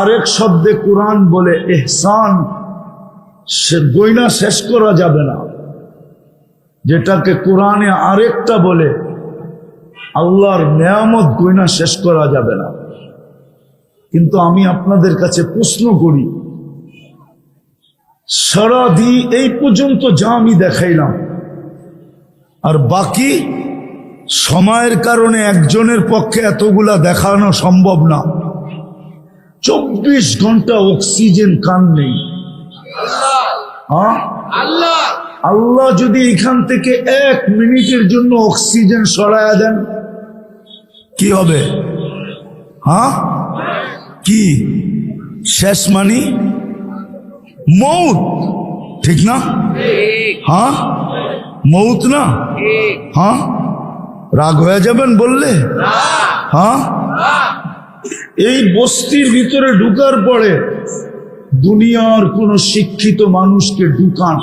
আরেক শব্দে কোরআন বলে এহসান, সে গইনা শেষ করা যাবে না। যেটাকে কোরআনে আরেকটা বলে, আল্লাহর নেয়ামত গইনা শেষ করা যাবে না। কিন্তু আমি আপনাদের কাছে প্রশ্ন করি, সারাদি এই পর্যন্ত যা আমি দেখাইলাম, আর বাকি সময়ের কারণে একজনের পক্ষে এতগুলা দেখানো সম্ভব না। চব্বিশ ঘণ্টা অক্সিজেন কান নেই। হ্যাঁ? আল্লাহ। আল্লাহ যদি এখান থেকে এক মিনিটের জন্য অক্সিজেন সরায়া দেন কি হবে? হ্যাঁ? কি? শেষ মানি? মৌত। ঠিক না? হ্যাঁ? মৌত না? হ্যাঁ? রাগ হয়ে যাবেন বললে? হ্যাঁ? এই বস্তির ভিতরে ঢুকার পরে দুনিয়ার কোন শিক্ষিত মানুষকে ঢুকান।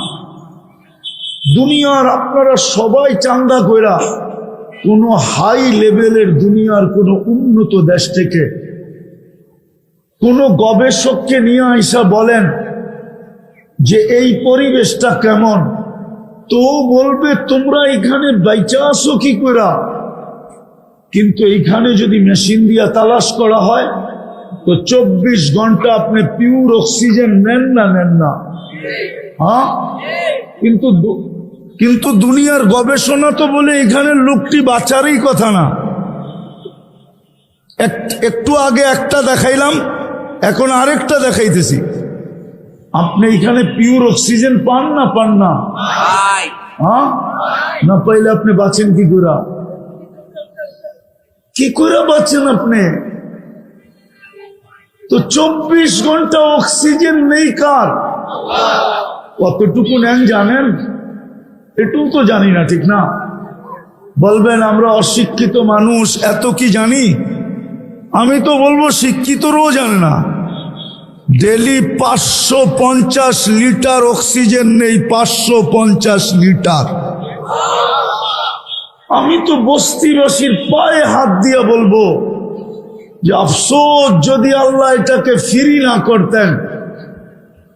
দুনিয়ার আপনারা সবাই চান্দা কইরা কোন হাই লেভেলের দুনিয়ার কোন উন্নত দেশ থেকে কোন গবেষককে নিয়ে আইসা বলেন যে এই পরিবেশটা কেমন। তো বলবে, তোমরা এখানে বাইচা আসো কি করা কিন্তু এইখানে যদি মেশিন দিয়া তালাশ করা হয় তো চব্বিশ ঘণ্টা আপনি পিওর অক্সিজেন নেন না নেন না? হ্যাঁ? কিন্তু কিন্তু দুনিয়ার গবেষণা তো বলে এখানে লোকটি বাঁচারই কথা না। এক- একটু আগে একটা দেখাইলাম এখন আরেকটা দেখাইতেছি। আপনি এখানে পিওর অক্সিজেন পান না পান না? হ্যাঁ? না পাইলে আপনি বাঁচেন কি করে? কি করে বাঁচেন আপনি? তো চব্বিশ ঘণ্টা অক্সিজেন নেই কার? কতটুকু নেন জানেন? এটুকু তো জানি না, ঠিক না? বলবেন, আমরা অশিক্ষিত মানুষ, এত কি জানি? আমি তো বলব শিক্ষিতরও জানে না। ডেলি পাঁচশো পঞ্চাশ লিটার অক্সিজেন নেই, পাঁচশো পঞ্চাশ লিটার। আমি তো বস্তিবাসীর পায়ে হাত দিয়ে বলব যে আফসোস যদি আল্লাহ এটাকে ফিরি না করতেন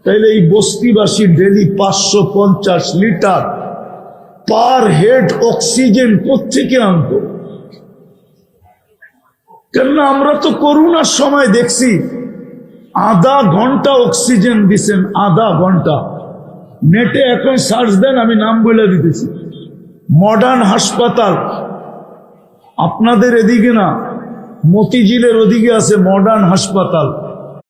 তাহলে এই বস্তিবাসী ডেলি পাঁচশো পঞ্চাশ লিটার পার হেড অক্সিজেন কোথেকে আনতো কেননা আমরা তো করোনার সময় দেখছি, আধা ঘণ্টা অক্সিজেন দিছেন, আধা ঘণ্টা। নেটে এখন সার্চ দেন, আমি নাম বলে দিতেছি। মডার্ন হাসপাতাল। আপনাদের এদিকে না মতিঝিলের ওদিকে আছে মডার্ন হাসপাতাল।